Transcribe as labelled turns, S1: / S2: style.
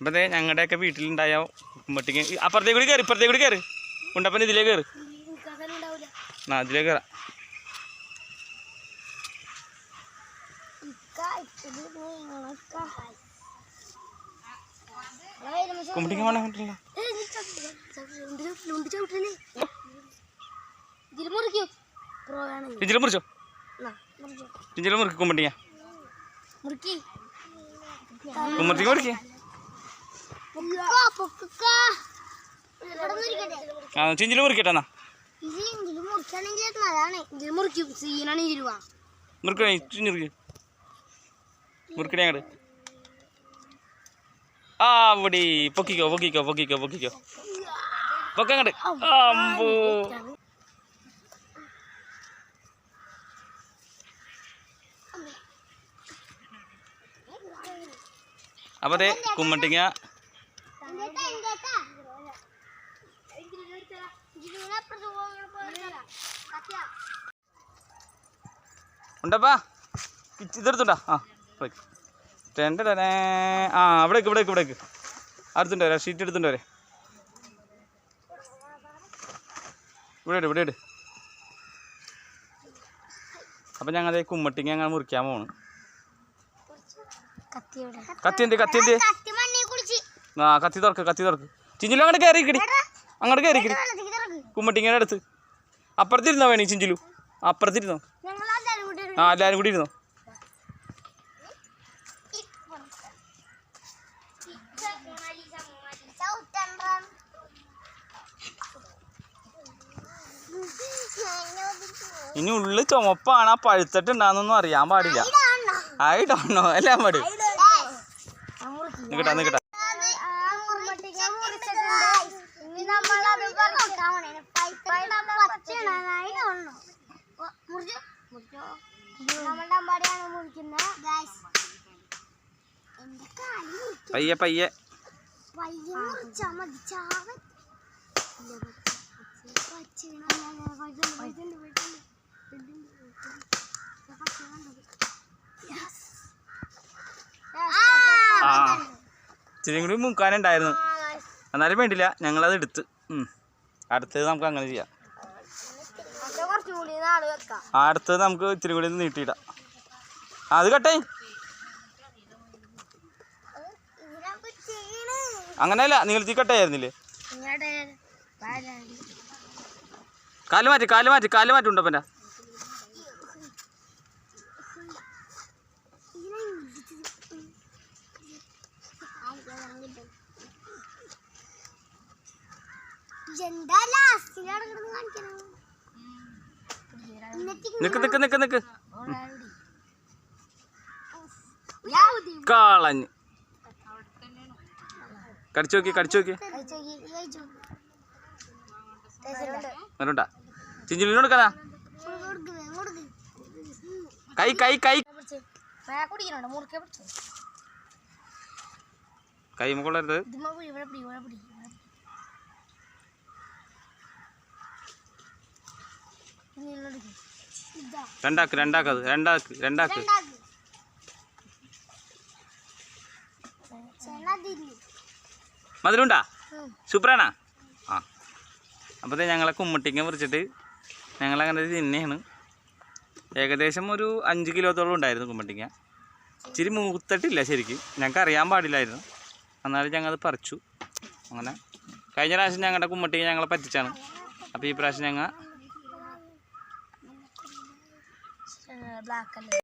S1: അപ്പം അതെ ഞങ്ങളുടെയൊക്കെ വീട്ടിലുണ്ടായ ഉമ്മട്ടിക്ക്. അപ്പുറത്തേക്ക് കൂടി കയറി ഇപ്പുറത്തേക്ക് കൂടി കയറി ഉണ്ടപ്പൻ ഇതിലേ കയറി ആ ഇതിലേ കയറാം
S2: മുറിക്കൂ പ്രോ ആണെങ്കിൽ
S1: ഇഞ്ചിലും മുറിച്ചോ? ഇഞ്ചിലും മുറിക്ക്
S2: പൊക്ക
S1: ആ ചിഞ്ചിലും മുറിക്കട്ടെ. എന്നാ? മുറുക്കണേ മുറുക്കണേ അങ്ങോട്ട് ആ പൊക്കിക്കോ പൊക്കിക്കോ പൊക്കിക്കോ പൊക്കിക്കോ. പൊക്ക അങ്ങോട്ട് അമ്പോ. അപ്പോൾ അതെ കുമ്മട്ടിങ്ങ ഉണ്ടപ്പാ? ഇതെടുത്തുണ്ടാ. ആ ഇവിടേക്ക്. ടെൻഡടേ. ആ ഇവിടേക്ക് ഇവിടേക്ക് ഇവിടേക്ക്. അടുത്തുണ്ട് വരാം ഷീറ്റ് എടുത്തുണ്ട് വരെ. ഇവിടെ ഇട് ഇവിടെ ഇട് അപ്പം ഞങ്ങൾ കുമ്മട്ടിങ്ങ ഞങ്ങൾ മുറിക്കാൻ പോണ്. കത്തി എന്ത് ആ കത്തി തുറക്ക് കത്തി തുറക്ക്. ചിഞ്ഞിലും അങ്ങോട്ട് കയറി കിടി അങ്ങോട്ട് കയറി കിടി കുമ്മട്ടിങ്ങയുടെ അടുത്ത്. അപ്പുറത്തിരുന്നോ വേണേ ചിഞ്ചിലു അപ്പുറത്തിരുന്നോ ആ എല്ലാവരും കൂടി ഇരുന്നോ. ഇനി ഉള്ളിൽ ചുമപ്പാണ് ആ പഴുത്തിട്ടുണ്ടാന്നൊന്നും അറിയാൻ പാടില്ല? ഐ ഡോണ്ട് നോ എല്ലാം പാടില്ല
S2: ആ മുറുക്കി. നമ്മളുടെ അമ്പാടിയാണ് മുറിക്കുന്നത് എന്റെ കാൽ മുറിച്ചു
S1: പയ്യെ പയ്യെ
S2: പയ്യെ മുറിച്ചാ മതി ചാവൻ
S1: ആ ഇച്ചിരി കൂടി മുക്കാനുണ്ടായിരുന്നു എന്നാലും വേണ്ടില്ല ഞങ്ങളത് എടുത്ത്. അടുത്തത് നമുക്ക് അങ്ങനെ ചെയ്യാം ആ അടുത്തത് നമുക്ക് ഇത്തിരി കൂടി നീട്ടിയിടാം. അത് കട്ടേ അങ്ങനെയല്ല നീളത്തി
S2: തീ വരാൻ.
S1: കാൽ മാറ്റി കാൽ മാറ്റി കാൽ മാറ്റി ഉണ്ടപ്പന്റെ
S2: എന്താ ലാസ്റ്റിലാണ് കാണിക്കണം?
S1: നിക്ക് നിക്ക് നിക്ക് നിക്ക്. കാളഞ്ഞ്. കടിച്ചു നോക്കി കടിച്ചു നോക്കി. വരണ്ട ചിഞ്ചിലിനോട് കൊടുക്കാനാ. കൈ കൈ കൈ. കൈ കൊള്ളരുത് രണ്ടാക്ക് രണ്ടാക്ക് അത് രണ്ടാക്ക് രണ്ടാക്ക്. മധുരമുണ്ടാ സൂപ്പറാണാ? ആ. അപ്പോൾ ഞങ്ങളെ കുമ്മട്ടിക്ക മുറിച്ചിട്ട് ഞങ്ങളങ്ങനെ തിന്നെയാണ്. ഏകദേശം ഒരു അഞ്ച് കിലോത്തോളം ഉണ്ടായിരുന്നു കുമ്മട്ടിക്ക ഇച്ചിരി മൂത്തിട്ടില്ല ശരിക്കും. ഞങ്ങൾക്ക് അറിയാൻ പാടില്ലായിരുന്നു. എന്നാലും ഞങ്ങൾ അത് പറിച്ചു. അങ്ങനെ കഴിഞ്ഞ പ്രാവശ്യം ഞങ്ങളുടെ കുമ്മട്ടിക്ക ഞങ്ങളെ പറ്റിച്ചാണ്. അപ്പോൾ ഈ പ്രാവശ്യം ഞങ്ങൾ
S2: ബ്ലാക്ക് അല്ലേ